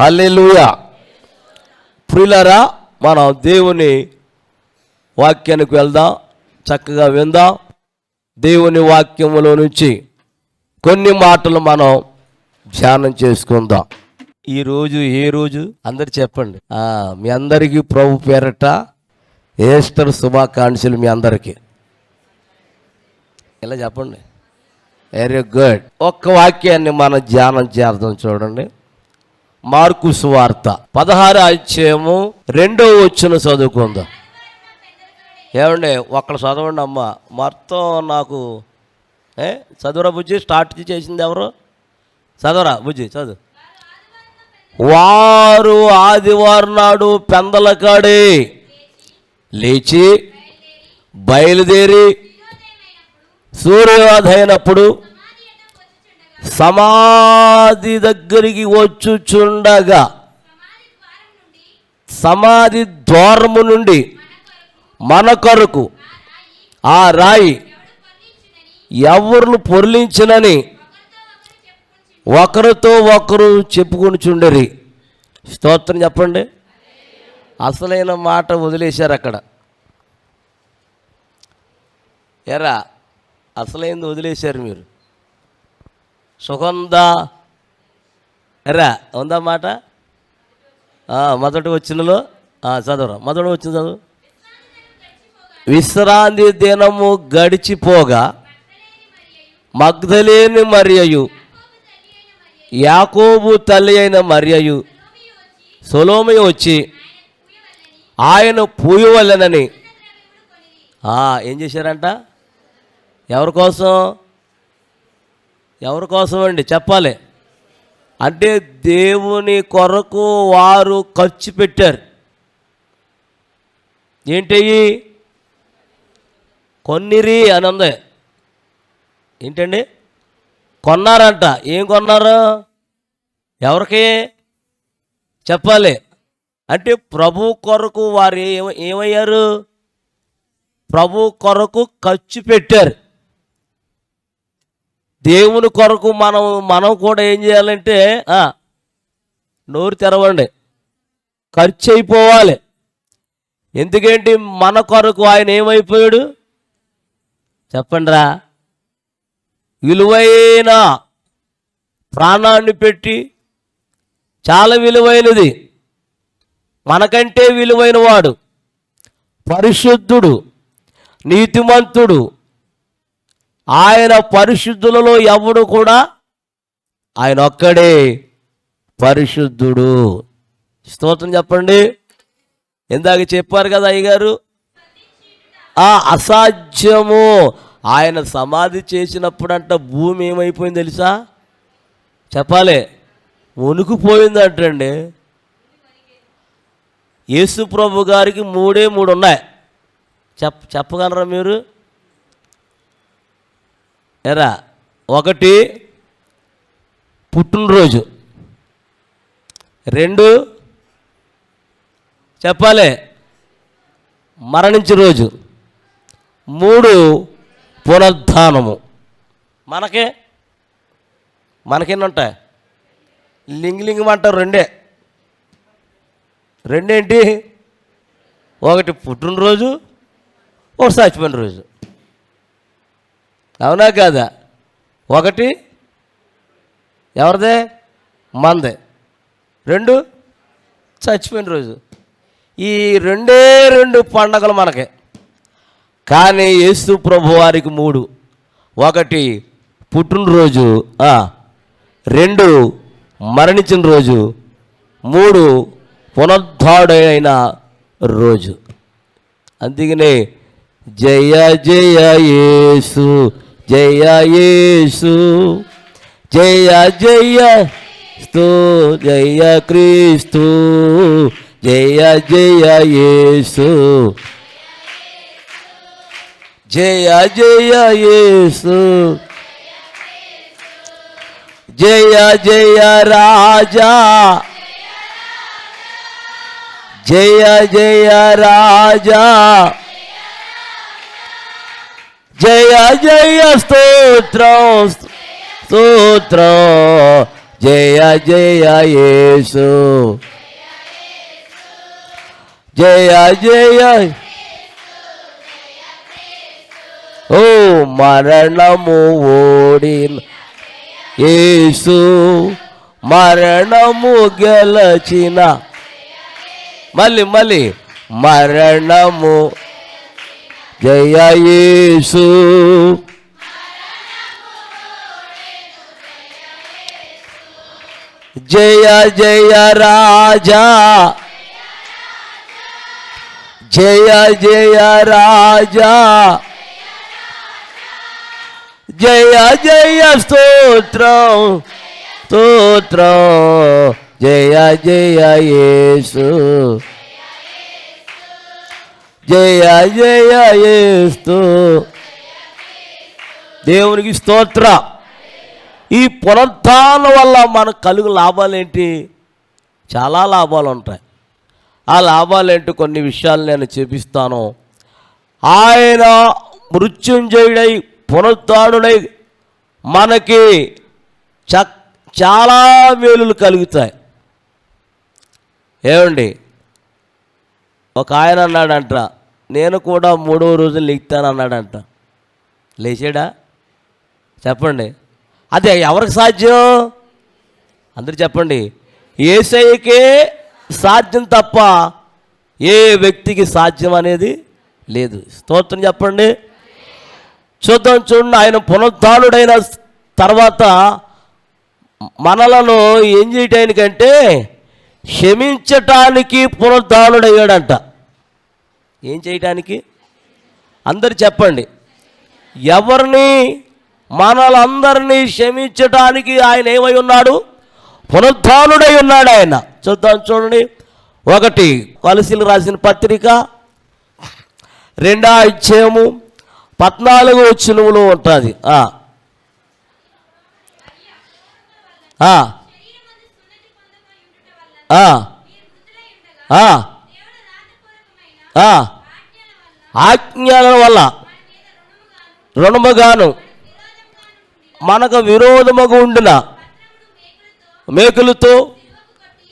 హల్లెలూయా. ప్రియులరా మనం దేవుని వాక్యానికి వెళ్దాం చక్కగా విందాం. దేవుని వాక్యములో నుంచి కొన్ని మాటలు మనం ధ్యానం చేసుకుందాం. ఈ రోజు ఏ రోజు? అందరు చెప్పండి. మీ అందరికీ ప్రభు పేరట ఏస్టర్ శుభాకాంక్షలు మీ అందరికీ. ఇలా చెప్పండి. వెరీ గుడ్ ఒక్క వాక్యాన్ని మనం ధ్యానం చేద్దాం చూడండి. మార్కు సువార్త. పదహారు అధ్యాయము రెండో వచ్చిన చదువుకుందాం. ఏమండి ఒక్కడ చదవండి అమ్మ. మొత్తం నాకు ఏ చదువురా బుజ్జి? స్టార్ట్ చేసింది ఎవరు? చదవరా బుజ్జి చదువు. వారు ఆదివారం నాడు పెందలకాడి లేచి బయలుదేరి సూర్యోదయనప్పుడు సమాధి దగ్గరికి వచ్చుచుండగా సమాధి ద్వారము నుండి మన కొరకు ఆ రాయి ఎవరును పొర్లించినని ఒకరితో ఒకరు చెప్పుకొనిచుండరి. స్తోత్రం చెప్పండి. అసలైన మాట వదిలేశారు అక్కడ. ఎరా అసలైంది వదిలేశారు మీరు. సుగంధ ఎరా ఉందా మాట? మొదటి వచ్చినలో? చదవరా. మొదటి వచ్చిన చదువు? విశ్రాంతి దినము గడిచిపోగా మగ్ధలేని మరియయు యాకోబు తల్లి అయిన మరియయు సొలోమి వచ్చి ఆయన పూయవలెనని. ఏం చేశారంట? ఎవరి కోసం? ఎవరి కోసం అండి చెప్పాలి. అంటే దేవుని కొరకు వారు ఖర్చు పెట్టారు. ఏంటి కొన్నిరి అని ఉంది. ఏంటండి? కొన్నారంట. ఏం కొన్నారు? ఎవరికి? చెప్పాలి. అంటే ప్రభు కొరకు వారు ఏమయ్యారు? ప్రభు కొరకు ఖర్చు పెట్టారు. దేవుని కొరకు మనం మనం కూడా ఏం చేయాలంటే నోరు తెరవండి. ఖర్చు అయిపోవాలి. ఎందుకంటే? మన కొరకు ఆయన ఏమైపోయాడు? చెప్పండి రా విలువైన ప్రాణాన్ని పెట్టి చాలా విలువైనది. మనకంటే విలువైన వాడు పరిశుద్ధుడు నీతిమంతుడు ఆయన పరిశుద్ధులలో ఎవడు కూడా ఆయన ఒక్కడే పరిశుద్ధుడు. స్తోత్రం చెప్పండి. ఇందాక చెప్పారు కదా అయ్యగారు? ఆ అసాధ్యము. ఆయన సమాధి చేసినప్పుడంట భూమి ఏమైపోయింది తెలుసా? చెప్పాలి. వణుకుపోయిందంటండి యేసు ప్రభు గారికి మూడే మూడు ఉన్నాయి చెప్ చెప్పగలరా మీరు? ఎరా ఒకటి పుట్టినరోజు. రెండు చెప్పాలి మరణించిన రోజు. మూడు పునర్ధానము. మనకే మనకెన్ని ఉంటాయి అంటారు రెండే. రెండేంటి? ఒకటి పుట్టినరోజు ఒకటి చచ్చిపోయిన రోజు. అవునా కాదా? ఒకటి ఎవరిదే? మందే. రెండు చచ్చిపోయిన రోజు. ఈ రెండే రెండు పండగలు మనకి. కానీ యేసు ప్రభు వారికి మూడు. ఒకటి పుట్టినరోజు రెండు మరణించిన రోజు. మూడు పునరుద్ధాడైన రోజు. అందుకనే జయ జయ యేసు. జయ యేసు జయ జయ స్తు జయ క్రీస్తు జయ జయ యేసు. జయ జయ యేసు జయ జయ రాజా జయ జయ రాజా. జయ జయ స్తోత్రం స్తోత్రం. జయ జయ యేసు. జయ జయ ఓ మరణము ఓడి యేసు. మరణము గెలచిన. మళ్ళీ మళ్ళీ. మరణము జయ యేసు. జయ జయ రాజా. జయ జయ రాజా. జయ జయ స్తోత్రం. స్తోత్రం. జయ జయ యేసు. జయ జయ ఏస్తూ దేవునికి స్తోత్ర. ఈ పునరుత్థానం వల్ల మనకు కలుగు లాభాలు ఏంటి? చాలా లాభాలు ఉంటాయి. ఆ లాభాలు ఏంటి? కొన్ని విషయాలు నేను చూపిస్తాను. ఆయన మృత్యుంజయుడై పునరుత్డై మనకి చ చాలా మేలులు కలుగుతాయి. ఏమండి? ఒక ఆయన అన్నాడంట నేను కూడా మూడో రోజులు లేస్తాను అన్నాడంట. లేచాడా? చెప్పండి. అదే ఎవరికి సాధ్యం? అందరు చెప్పండి. ఏసైకే సాధ్యం తప్ప ఏ వ్యక్తికి సాధ్యం అనేది లేదు. స్తోత్రం చెప్పండి. చూద్దాం చూడండి ఆయన పునరుద్ధానుడైన తర్వాత మనలను ఏం చేయటానికంటే క్షమించటానికి పునరుద్ధానుడయ్యాడంట. ఏం చేయటానికి? అందరు చెప్పండి. ఎవరిని మనలందరినీ క్షమించడానికి ఆయన ఏమై ఉన్నాడు? పునరుద్ధానుడై ఉన్నాడు ఆయన. చూద్దాం చూడండి. ఒకటి కొలసీలు రాసిన పత్రిక రెండో అధ్యాయము పద్నాలుగు వచ్చినములు ఉంటుంది. ఆ. ఆజ్ఞల వల్ల రుణముగాను మనకు విరోధముగా ఉండిన మేకులతో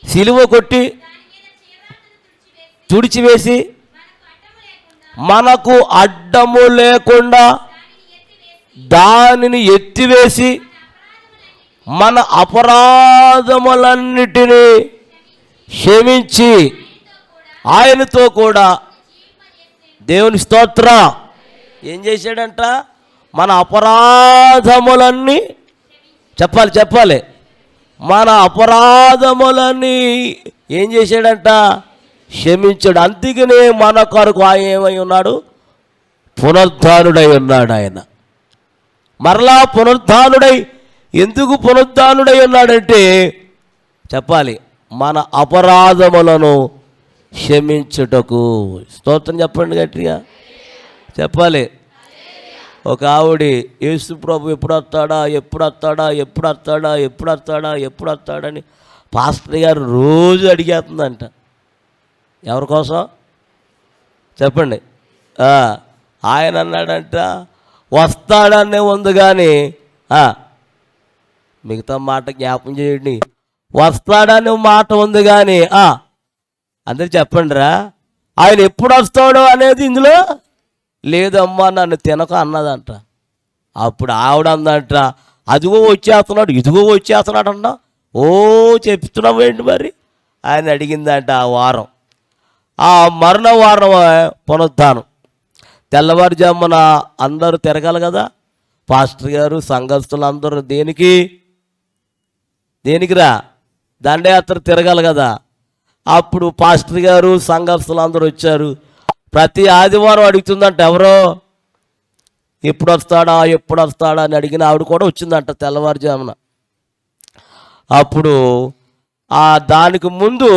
సిలువ కొట్టి తుడిచివేసి మనకు అడ్డము లేకుండా దానిని ఎత్తివేసి మన అపరాధములన్నిటినీ క్షమించి ఆయనతో కూడా దేవుని స్తోత్ర. ఏం చేశాడంట? మన అపరాధములన్నీ చెప్పాలి చెప్పాలి. మన అపరాధములన్నీ ఏం చేశాడంట? క్షమించాడు. అందుకనే మన కొరకు ఆయన ఏమై ఉన్నాడు? పునరుద్ధానుడై ఉన్నాడు ఆయన. మరలా పునరుద్ధానుడై ఎందుకు పునరుద్ధానుడై ఉన్నాడంటే చెప్పాలి మన అపరాధములను క్షమించుటకు. స్తోత్రం చెప్పండి గట్టిగా. చెప్పాలి. ఒక ఆవిడి యేసు ప్రభు ఎప్పుడు వస్తాడా ఎప్పుడు వస్తాడా ఎప్పుడు వస్తాడా ఎప్పుడు వస్తాడా ఎప్పుడు వస్తాడని పాస్టర్ గారు రోజు అడిగేస్తుందంట. ఎవరి కోసం? చెప్పండి. ఆయన అన్నాడంట వస్తాడనే ఉంది కానీ మిగతా మాట జ్ఞాపం చేయండి. వస్తాడనే మాట ఉంది కానీ అందరు చెప్పండి రా ఆయన ఎప్పుడు వస్తాడో అనేది ఇందులో లేదమ్మా నన్ను తినక అన్నదంట. అప్పుడు ఆవిడ అందంట అదిగో వచ్చేస్తున్నాడు ఇదిగో వచ్చేస్తున్నాడు అన్న. ఓ చెప్తున్నావు ఏంటి మరి? ఆయన అడిగిందంట ఆ వారం. ఆ మరణ వారం పునరుద్ధానం. తెల్లవారుజామున అందరూ తిరగాలి కదా. పాస్టర్ గారు సంఘస్థులు అందరూ దేనికి? దేనికిరా? దండయాత్ర తిరగాలి కదా. అప్పుడు పాస్టర్ గారు సంఘస్థులు అందరూ వచ్చారు. ప్రతి ఆదివారం అడుగుతుందంట ఎవరో? ఎప్పుడు వస్తాడా ఎప్పుడు వస్తాడా అని అడిగిన ఆవిడ కూడా వచ్చిందంట తెల్లవారుజామున. అప్పుడు ఆ దానికి ముందు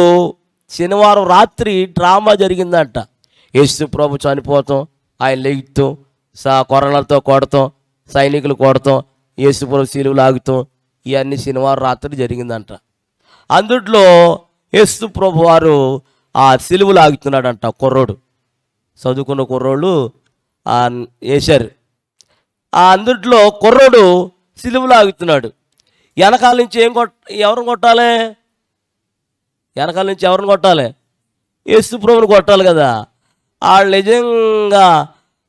శనివారం రాత్రి డ్రామా జరిగిందంట. యేసు ప్రభు చనిపోతాం ఆయన లెగుతాం సా కొరలతో కొడతాం సైనికులు కొడతాం యేసు ప్రభు శిలువు లాగుతాం ఇవన్నీ శనివారం రాత్రి జరిగిందంట. అందుట్లో యేసు ప్రభు వారు ఆ సిలువు లాగుతున్నాడంట కుర్రోడు. చదువుకున్న కుర్రోళ్ళు ఆ వేశారు ఆ అందుట్లో కుర్రోడు సిలువు లాగుతున్నాడు వెనకాల నుంచి ఏం కొట్ ఎవరిని కొట్టాలి? వెనకాల నుంచి ఎవరిని కొట్టాలి? యేసు ప్రభుని కొట్టాలి కదా. వాళ్ళు నిజంగా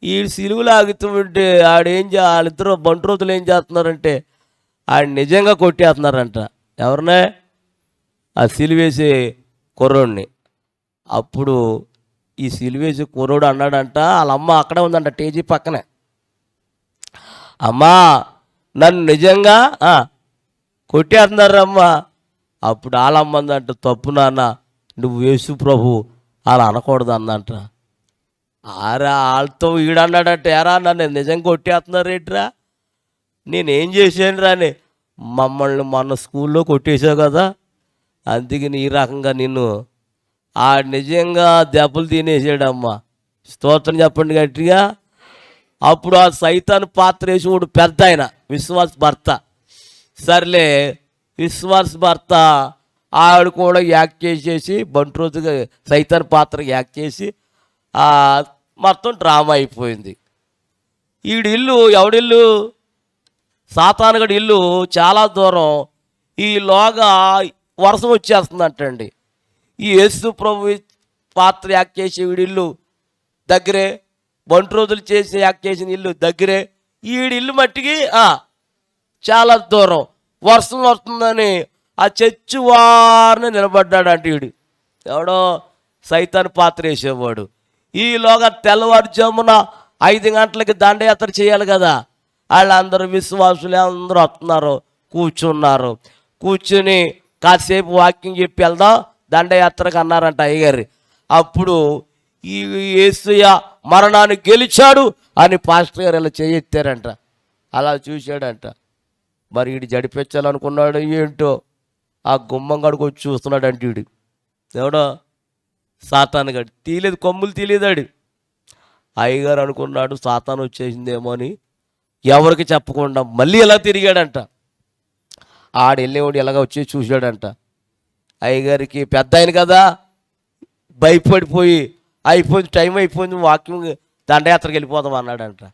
ఈ సిలువు లాగుతుంటే ఆడేం చే వాళ్ళిద్దరు బంట్రోతులు ఏం చేస్తున్నారంటే ఆడు నిజంగా కొట్టేస్తున్నారంట. ఎవరినే? ఆ సిలివేసే కుర్రోడిని. అప్పుడు ఈ సిలువేసి కుర్రోడు అన్నాడంట వాళ్ళ అమ్మ అక్కడే ఉందంట టేజీ పక్కనే. అమ్మా నన్ను నిజంగా కొట్టేస్తున్నారమ్మా. అప్పుడు వాళ్ళమ్మ అందంట తప్పు నాన్న నువ్వు యేసు ప్రభు అలా అనకూడదు అందంట. ఆరా వాళ్ళతో వీడన్నాడంట ఎరా నన్ను నిజంగా కొట్టేస్తున్నారు ఏంట్రా? నేనేం చేశాను రాని మమ్మల్ని మొన్న స్కూల్లో కొట్టేశావు కదా అందుకని ఈ రకంగా నిన్ను ఆ నిజంగా దెబ్బలు తినేసాడమ్మా. స్తోత్రం చెప్పండి గట్టిగా. అప్పుడు ఆ సైతాన్ పాత్ర వేసేవాడు పెద్ద ఆయన విశ్వాస్ భర్త. సర్లే విశ్వాస్ భర్త ఆవిడ కూడా యాక్ట్ చేసేసి బంట్రోజుగా సైతాన్ పాత్ర యాక్ట్ చేసి మొత్తం డ్రామా అయిపోయింది. ఈడి ఇల్లు ఎవడిల్లు సాతానుగడి ఇల్లు చాలా దూరం. ఈ వరుస వచ్చేస్తుందంటండి. ఈ యేసు ప్రభు పాత్ర యాక్ట్ చేసే వీడి ఇల్లు దగ్గరే ఒంటి రోజులు చేసి యాక్ట్ చేసిన ఇల్లు దగ్గరే ఈడి ఇల్లు మట్టికి చాలా దూరం. వర్షం వస్తుందని ఆ చర్చి వారిని నిలబడ్డాడంట వీడు ఎవడో సైతాన్ పాత్ర వేసేవాడు. ఈలోగా తెల్లవారుజామున ఐదు గంటలకి దండయాత్ర చేయాలి కదా. వాళ్ళందరూ విశ్వాసులు అందరూ వస్తున్నారు కూర్చున్నారు. కూర్చుని కాసేపు వాకింగ్ చెప్పి వెళ్దాం దండయాత్రకు అన్నారంట అయ్యగారు. అప్పుడు ఈ యేసయ్య మరణాన్ని గెలిచాడు అని పాస్టర్ గారు ఇలా చేయెత్తారంట. అలా చూశాడంట. మరి వీడు జడిపించాలనుకున్నాడు ఏంటో ఆ గుమ్మం గడికి వచ్చి చూస్తున్నాడు వీడు ఎవడో? సాతాను గడి. తీలేదు కొమ్ములు తీలేదాడు అయ్యగారు అనుకున్నాడు సాతాను వచ్చేసిందేమో అని ఎవరికి చెప్పకుండా మళ్ళీ ఇలా తిరిగాడంట. ఆడు వెళ్ళేవాడు ఇలాగ వచ్చి చూశాడంట. అయ్యగారికి పెద్ద ఆయన కదా. భయపడిపోయి అయిపోయింది టైం అయిపోయింది వాకింగ్ దండయాత్రకి వెళ్ళిపోదాం అన్నాడంట.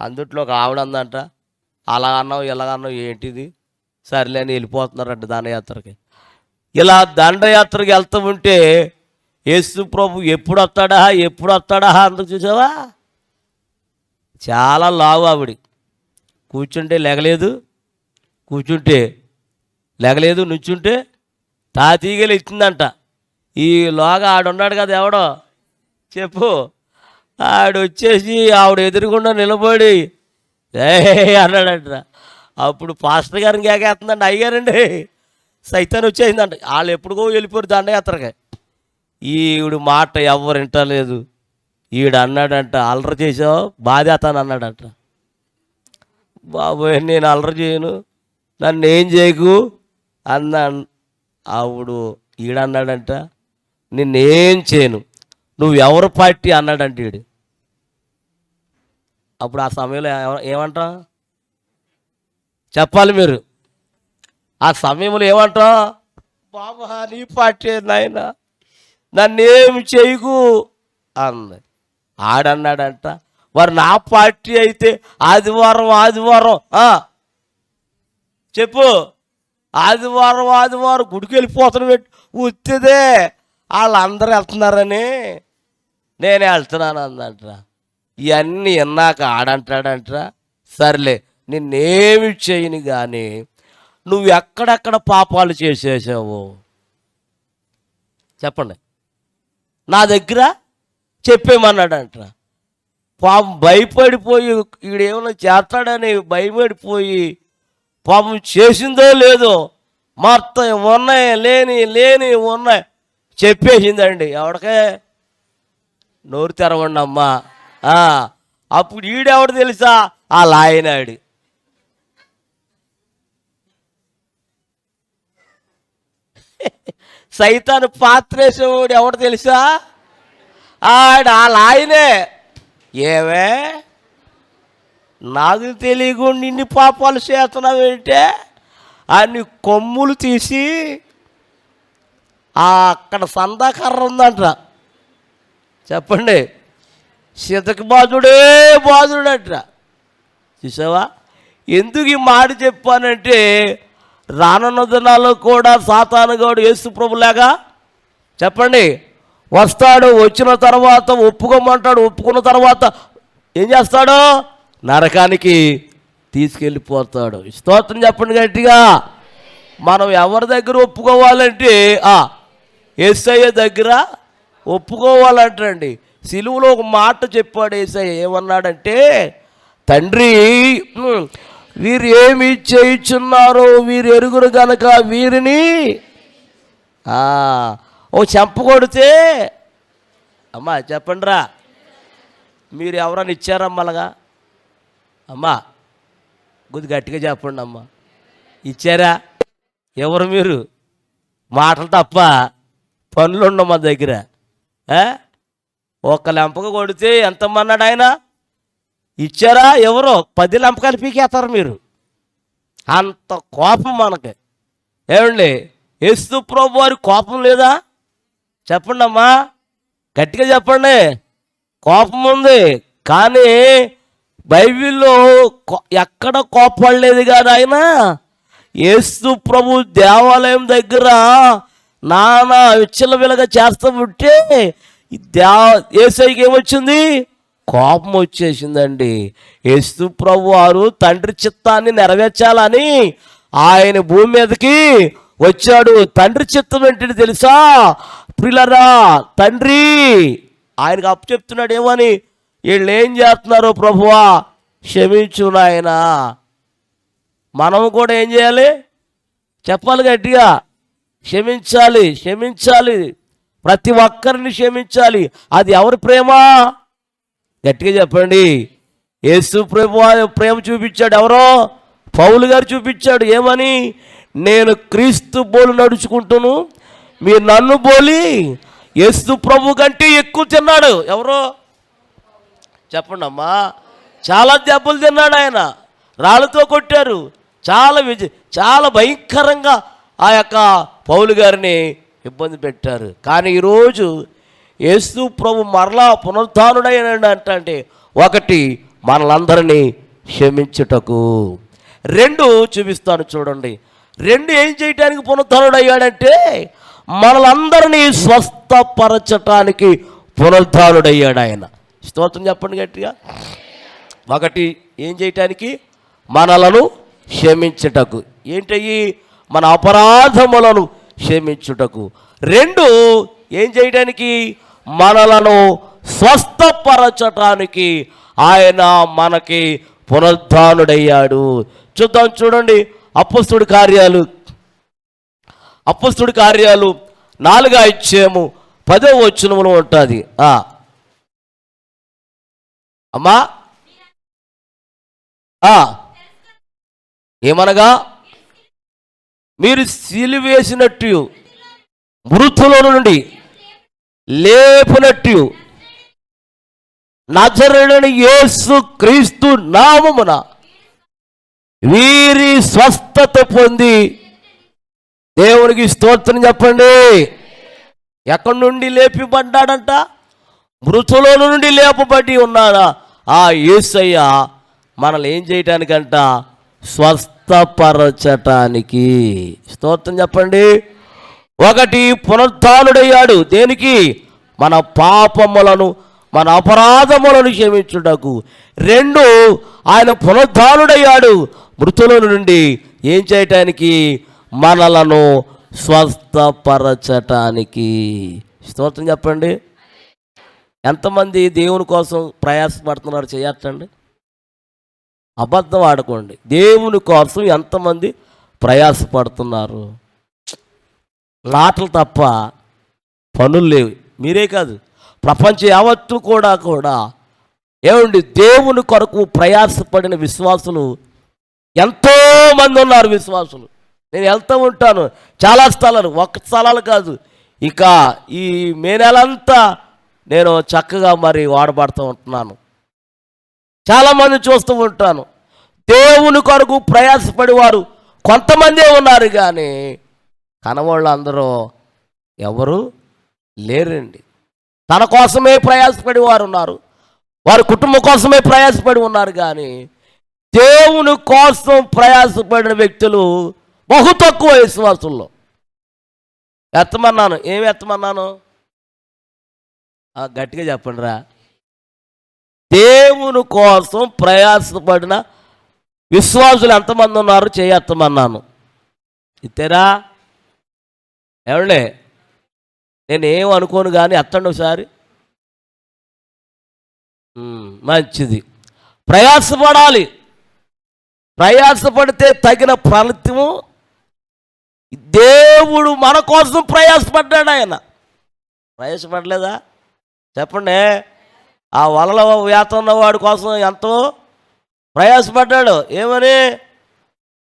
అందుట్లో ఒక ఆవిడ అందంట. అలా అన్నావు ఇలా అన్నావు ఏంటిది? సర్లే అని వెళ్ళిపోతున్నారంట దండయాత్రకి. ఇలా దండయాత్రకి వెళ్తూ ఉంటే యేసు ప్రభు ఎప్పుడు వస్తాడా? ఎప్పుడు వస్తాడా? అందుకు చూసావా? చాలా లావు ఆవిడ. కూర్చుంటే లేగలేదు. కూర్చుంటే లేగలేదు నుంచుంటే తాతీగలు ఇచ్చిందంట ఈ లోగా ఆడున్నాడు కదా ఎవడో? చెప్పు. ఆడు వచ్చేసి ఆవిడ ఎదురుగుండా నిలబడి ఏ అన్నాడంట. అప్పుడు పాస్టర్ గారిని కేకేస్తుందండి అయ్యారండి. సైతాన్ని వచ్చేసిందంట. వాళ్ళు ఎప్పుడుకో వెళ్ళిపోరు దండయాత్రకి ఈవిడ మాట ఎవరు వింటలేదు. ఈడు అన్నాడంట అల్లరి చేసావు బాధేతాను అన్నాడంట. బాబోయ్ నేను అల్లరి చేయను. నన్ను ఏం చేయకు? అన్నా ఆవిడు ఈడన్నాడంట నిన్నేం చేయను నువ్వు ఎవరు పార్టీ? అన్నాడంట ఈడు. అప్పుడు ఆ సమయంలో ఏమ- ఏమంటా చెప్పాలి మీరు. ఆ సమయంలో ఏమంటా బాబా నీ పార్టీ నాయన నన్నేం చేయకు అంది ఆడన్నాడంట మరి నా పార్టీ అయితే ఆదివారం ఆదివారం చెప్పు. ఆదివారం ఆదివారం గుడికి వెళ్ళిపోతాను పెట్టి ఉత్తిదే. వాళ్ళందరూ వెళ్తున్నారని నేనే వెళ్తున్నాను అందంటరా ఇవన్నీ విన్నాక ఆడంటాడంట సర్లే నిన్నేమి చేయను కానీ నువ్వు ఎక్కడెక్కడ పాపాలు చేసేసావు చెప్పండి. నా దగ్గర చెప్పేమన్నాడంట పాపం భయపడిపోయి ఈడేమైనా చేస్తాడని భయపడిపోయి పాపం చేసిందో లేదో మొత్తం ఉన్నాయి లేని లేని ఉన్నాయి. చెప్పేసిందండి. ఎవడికే? నోరు తెరవండి అమ్మా అప్పుడు ఈడెవడు తెలుసా? ఆ లాయనాడు సైతాను పాత్రేసేవాడు ఎవడు తెలుసా? ఆడు ఆ లాయనే. ఏవే నాకు తెలియకుండా ఇన్ని పాపాలు చేస్తున్నావేంటే? అన్ని కొమ్ములు తీసి ఆ అక్కడ సందాకర్ర ఉందంట. చెప్పండి. సితకి బాధుడే బాధుడట. చూసావా? ఎందుకు ఈ మాట చెప్పానంటే రానున్న దినాల్లో కూడా సాతానుగాడు యేసు ప్రభులాగా చెప్పండి. వస్తాడు వచ్చిన తర్వాత ఒప్పుకోమంటాడు ఒప్పుకున్న తర్వాత ఏం చేస్తాడు? నరకానికి తీసుకెళ్ళిపోతాడు. స్తోత్రం చెప్పండి గట్టిగా. మనం ఎవరి దగ్గర ఒప్పుకోవాలంటే ఆ ఏసయ్య దగ్గర ఒప్పుకోవాలంటండి. సిలువులో ఒక మాట చెప్పాడు ఏసయ్య ఏమన్నాడంటే తండ్రి వీరు ఏమి చేయుచున్నారో వీరు ఎరుగురు గనక వీరిని ఓ చెంప కొడితే అమ్మా చెప్పండిరా. మీరు ఎవరైనా ఇచ్చారమ్మా అలాగా అమ్మా కొద్ది గట్టిగా చెప్పండి అమ్మా. ఇచ్చారా? ఎవరు మీరు? మాటలు తప్ప పనులు ఉండవు మా దగ్గర. ఒక్క లెంపక కొడితే ఎంతమన్నాడు ఆయన? ఇచ్చారా? ఎవరో? పది లెంపకాలు పీకేస్తారు మీరు. అంత కోపం మనకి. ఏమండి? యేసు ప్రభు వారి కోపం లేదా? చెప్పండి అమ్మా గట్టిగా చెప్పండి. కోపం ఉంది. కానీ బైబిల్లో కో- ఎక్కడ కోపడలేదు కాదు ఆయన యేసు ప్రభు దేవాలయం దగ్గర నానా విచ్చలవిలగా చేస్తూ ఉంటే దేవ ఏసైకి ఏమొచ్చింది? కోపం వచ్చేసిందండి. యేసు ప్రభు వారు తండ్రి చిత్తాన్ని నెరవేర్చాలని ఆయన భూమి మీదకి వచ్చాడు. తండ్రి చిత్తం ఏంటంటే తెలుసా? ప్రిలరా తండ్రి ఆయనకు అప్పు చెప్తున్నాడు ఏమని వీళ్ళు ఏం చేస్తున్నారు ప్రభువా? క్షమించు నాయనా. మనం కూడా ఏం చేయాలి? చెప్పాలి గట్టిగా. క్షమించాలి క్షమించాలి. ప్రతి ఒక్కరిని క్షమించాలి. అది ఎవరి ప్రేమ? గట్టిగా చెప్పండి. యేసు ప్రభు ప్రేమ చూపించాడు ఎవరో? పౌలు గారు చూపించాడు. ఏమని? నేను క్రీస్తు బోలు నడుచుకుంటును. మీరు నన్ను బోలి యేసు ప్రభు కంటే ఎక్కువ తిన్నాడు. ఎవరో? చెప్పండి అమ్మా చాలా దెబ్బలు తిన్నాడు ఆయన. రాళ్ళతో కొట్టారు. చాలా విజ చాలా భయంకరంగా ఆ యొక్క పౌలు గారిని ఇబ్బంది పెట్టారు. కానీ ఈరోజు యేసు ప్రభు మరలా పునరుద్ధానుడైన అంటే ఒకటి మనలందరినీ క్షమించుటకు. రెండు చూపిస్తాను చూడండి. రెండు ఏం చేయటానికి పునరుద్ధానుడయ్యాడంటే మనలందరినీ స్వస్థపరచటానికి పునరుద్ధానుడయ్యాడు ఆయన. స్తోత్రం చెప్పండి గట్టిగా. ఒకటి ఏం చేయటానికి మనలను క్షమించుటకు. ఏంటయ్యి? మన అపరాధములను క్షమించుటకు. రెండు ఏం చేయడానికి మనలను స్వస్థపరచటానికి ఆయన మనకి పునరుద్ధానుడయ్యాడు చూద్దాం చూడండి అప్పస్తుడి కార్యాలు. అప్పస్తుడి కార్యాలు నాలుగా ఇచ్చేము పదో వచ్చినములు ఉంటుంది. అమ్మా. ఆ. ఏమనగా? మీరు సిలివేసినట్టు మృతులో నుండి లేపినట్టు నజరుడని యేసు క్రీస్తు నామమున వీరి స్వస్థత పొంది దేవునికి స్తోత్రం చెప్పండి. ఎక్కడి నుండి లేపిబడ్డాడంట? మృతుల నుండి లేపబడి ఉన్నాడా? ఆ యేసయ్య మనల్ని ఏం చేయటానికంట స్వస్థపరచటానికి. స్తోత్రం చెప్పండి. ఒకటి పునరుద్ధానుడయ్యాడు. దేనికి? మన పాపములను మన అపరాధములను క్షమించుటకు. రెండు ఆయన పునరుద్ధానుడయ్యాడు. మృతుల నుండి ఏం చేయటానికి? మనలను స్వస్థపరచటానికి. స్తోత్రం చెప్పండి. ఎంతమంది దేవుని కోసం ప్రయాసపడుతున్నారు చేయట్టండి అబద్ధం ఆడుకోండి. దేవుని కోసం ఎంతమంది ప్రయాసపడుతున్నారు? మాటలు తప్ప పనులు లేవు. మీరే కాదు. ప్రపంచం యావత్తు కూడా కూడా ఏమండి? దేవుని కొరకు ప్రయాసపడిన విశ్వాసులు ఎంతో మంది ఉన్నారు విశ్వాసులు. నేను వెళ్తూ ఉంటాను. చాలా స్థలాలు. ఒక్క స్థలాలు కాదు. ఇక ఈ మే నెలంతా నేను చక్కగా మరి వాడబడుతూ ఉంటున్నాను. చాలామంది చూస్తూ ఉంటాను. దేవుని కొరకు ప్రయాసపడేవారు కొంతమందే ఉన్నారు కానీ కనవాళ్ళు అందరూ ఎవరు లేరండి. తన కోసమే ప్రయాసపడి వారు ఉన్నారు. వారి కుటుంబం కోసమే ప్రయాసపడి ఉన్నారు కానీ దేవుని కోసం ప్రయాసపడిన వ్యక్తులు బహు తక్కువ విశ్వాసుల్లో. ఎత్తమన్నాను. ఏమి ఎత్తమన్నాను? గట్టిగా చెప్పండి రా దేవుని కోసం ప్రయాసపడిన విశ్వాసులు ఎంతమంది ఉన్నారు చేయత్తమన్నాను. ఇతేరా ఏమండి నేనేం అనుకోను కానీ ఎత్తండి ఒకసారి. మంచిది. ప్రయాసపడాలి. ప్రయాసపడితే తగిన ఫలితము దేవుడు మన కోసం ప్రయాసపడ్డాడు ఆయన. ప్రయాసపడలేదా? చెప్పండి. ఆ వలలో వేతన్న వాడి కోసం ఎంతో ప్రయాసపడ్డాడు. ఏమని?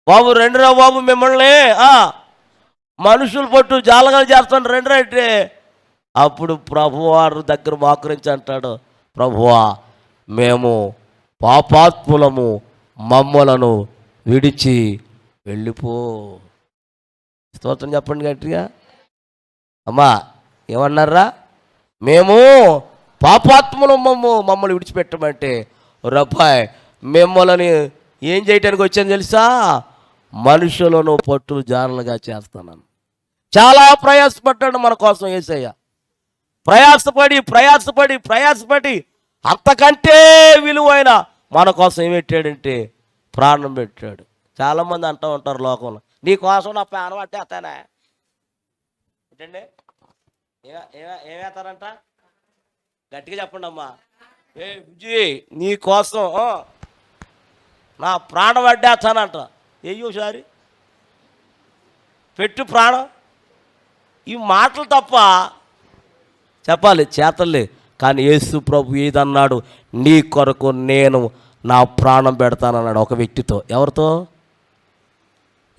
బాబు రెండురా బాబు మిమ్మల్ని. మనుషులు పట్టు జాలగా చేస్తాను రెండు అంటే అప్పుడు ప్రభువారు దగ్గర మోకరించి అంటాడు ప్రభువా మేము పాపాత్ములము మమ్మలను విడిచి వెళ్ళిపో. స్తోత్రం చెప్పండి గట్టిగా. అమ్మా ఏమన్నారా? మేము పాపాత్ములు మమ్ము మమ్మల్ని విడిచిపెట్టమంటే రబ్బాయ్ మిమ్మల్ని ఏం చేయటానికి వచ్చాను తెలుసా? మనుషులను పట్టు జారలుగా చేస్తానని చాలా ప్రయాసపడ్డాడు మన కోసం ఏసయ్య. ప్రయాసపడి ప్రయాసపడి ప్రయాసపడి అంతకంటే విలువైన మన కోసం ఏం పెట్టాడంటే ప్రాణం పెట్టాడు. చాలామంది అంటూ ఉంటారు లోకంలో నీ కోసం నా ప్రాణం అంటే అతనే ఏంటండి? ఏమేస్తారంట గట్టిగా చెప్పండి అమ్మా. ఏ బుజ్జి నీ కోసం నా ప్రాణం అడ్డేస్తానంట. ఏయో సారి పెట్టు ప్రాణం. ఈ మాటలు తప్ప చెప్పాలి చేతలే. కానీ యేసు ప్రభు ఏదన్నాడు? నీ కొరకు నేను నా ప్రాణం పెడతానన్నాడు ఒక వ్యక్తితో. ఎవరితో?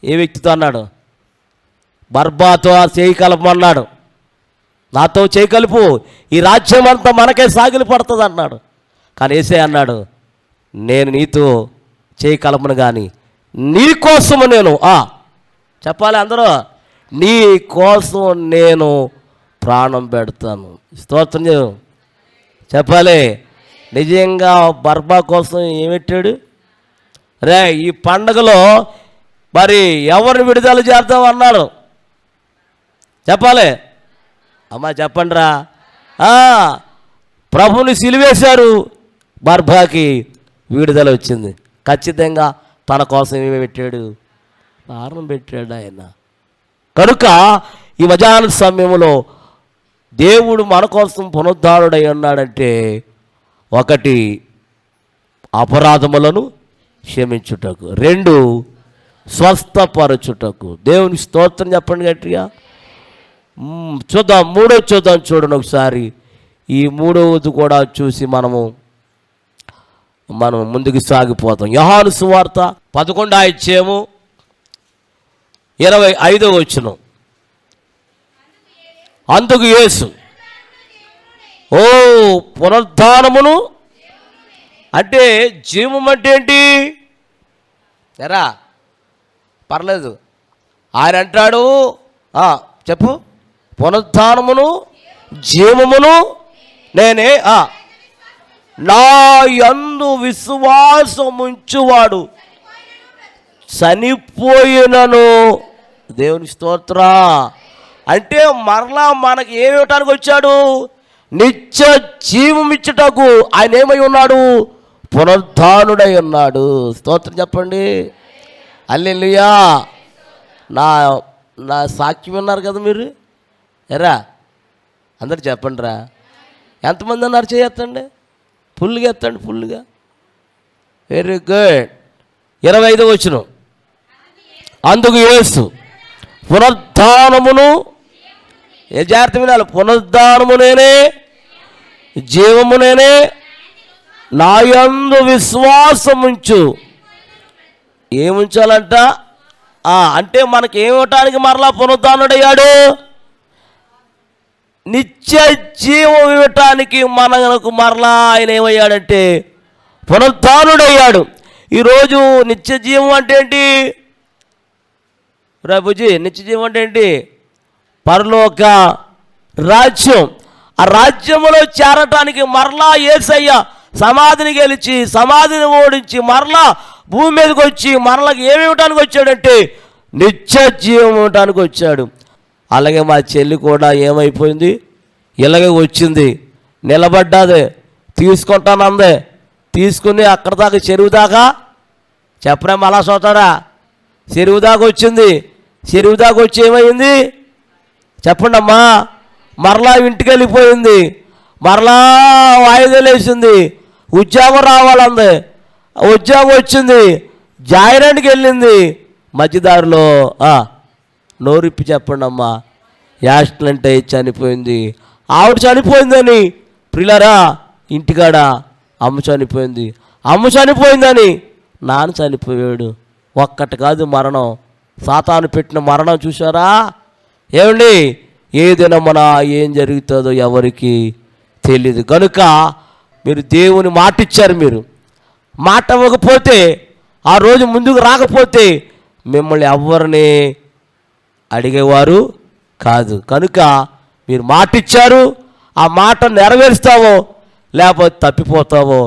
ఏ వ్యక్తితో అన్నాడు? బర్బాతో ఆ చేయి కలపమన్నాడు. నాతో చేయి కలుపు ఈ రాజ్యం అంతా మనకే సాగిలి పడుతుంది అన్నాడు. కానీ ఏసే అన్నాడు నేను నీతో చేయి కలపను కానీ నీ కోసము నేను ఆ చెప్పాలి అందరూ నీ కోసం నేను ప్రాణం పెడతాను. స్తోత్రం చెప్పాలి నిజంగా బర్బా కోసం ఏమెట్టాడు రే ఈ పండగలో మరి ఎవరిని విడుదల చేద్దాం అన్నాడు? చెప్పాలి అమ్మా చెప్పండి రా ప్రభుని సిలివేశారు. బర్భాకి విడుదల వచ్చింది. ఖచ్చితంగా తన కోసం ఏమి పెట్టాడు? కారణం పెట్టాడు ఆయన. కనుక ఈ మధ్యాహ్న సమయంలో దేవుడు మన కోసం పునరుద్ధారుడై ఉన్నాడంటే ఒకటి అపరాధములను క్షమించుటకు రెండు స్వస్థపరచుటకు. దేవుని స్తోత్రం చెప్పండి గట్టిగా. చూద్దాం మూడో చూద్దాం చూడండి ఒకసారి. ఈ మూడవది కూడా చూసి మనము మనం ముందుకు సాగిపోతాం. యహాను సువార్త పదకొండు ఇచ్చేము ఇరవై ఐదో వచ్చును అందుకు యేసు ఓ పునరుద్ధానమును అంటే జీవం అంటే ఏంటి? ఎరా పర్లేదు. ఆయన అంటాడు చెప్పు. పునరుద్ధానమును జీవమును నేనే ఆ, నా యందు విశ్వాసముంచువాడు. చనిపోయినను. దేవుని స్తోత్ర. అంటే మరలా మనకి ఏమి ఇవ్వటానికి వచ్చాడు? నిత్య జీవం ఇచ్చుటకు ఆయన ఏమై ఉన్నాడు? పునరుద్ధానుడై ఉన్నాడు. స్తోత్రం చెప్పండి. అల్లెలుయా నా నా సాక్ష్యం విన్నారు కదా మీరు? ఎరా అందరు చెప్పండి రా ఎంతమంది అన్నారు చేయొత్తండి? ఫుల్గా ఎత్తండి ఫుల్గా వెరీ గుడ్ ఇరవై ఐదు వచ్చును అందుకు ఏసు పునరుద్ధానమును ఏ జాగ్రత్త వినాలి పునరుద్ధానము నేనే జీవము నేనే నాయందు విశ్వాసముంచు. ఏముంచాలంట? అంటే మనకి ఏమివ్వటానికి మరలా పునరుద్ధానుడయ్యాడు? నిత్య జీవం ఇవ్వటానికి మనకు మరలా ఆయన ఏమయ్యాడంటే పునరుద్ధానుడయ్యాడు. ఈరోజు నిత్య జీవం అంటే ఏంటి? ప్రభుజీ నిత్య జీవం అంటే ఏంటి? పరలోక రాజ్యం. ఆ రాజ్యంలో చేరటానికి మరలా ఏసయ్య సమాధిని గెలిచి సమాధిని ఓడించి మరలా భూమి మీదకి వచ్చి మరలా ఏమి ఇవ్వటానికి వచ్చాడంటే నిత్య జీవం ఇవ్వటానికి వచ్చాడు. అలాగే మా చెల్లి కూడా ఏమైపోయింది? ఇలాగే వచ్చింది. నిలబడ్డాది. తీసుకుంటానంది. తీసుకుని అక్కడ దాకా చెరువు దాకా. చెప్పరా మళ్ళా చూతారా చెరువు దాకా వచ్చింది. చెరువు దాకా వచ్చి ఏమైంది? చెప్పండి అమ్మా మరలా ఇంటికి వెళ్ళిపోయింది. మరలా వాయిదాలు వేసింది ఉద్యోగం రావాలంది. ఉద్యోగం వచ్చింది. జాయిరానికి వెళ్ళింది. మధ్యదారిలో నోరిప్పి చెప్పండి అమ్మా. యాక్సిడెంట్ చనిపోయింది. ఆవిడ చనిపోయిందని ప్రిలరా ఇంటికాడ అమ్మ చనిపోయింది. అమ్మ చనిపోయిందని నాన్న చనిపోయాడు. ఒక్కటి కాదు మరణం. సాతాను పెట్టిన మరణం చూసారా ఏమండి? ఏదైనా మన ఏం జరుగుతుందో ఎవరికి తెలియదు కనుక మీరు దేవుని మాట ఇచ్చారు మీరు. మాట ఇవ్వకపోతే ఆ రోజు ముందుకు రాకపోతే మిమ్మల్ని ఎవరిని అడిగేవారు కాదు. కనుక మీరు మాట ఇచ్చారు ఆ మాట నెరవేరుస్తావో లేకపోతే తప్పిపోతావో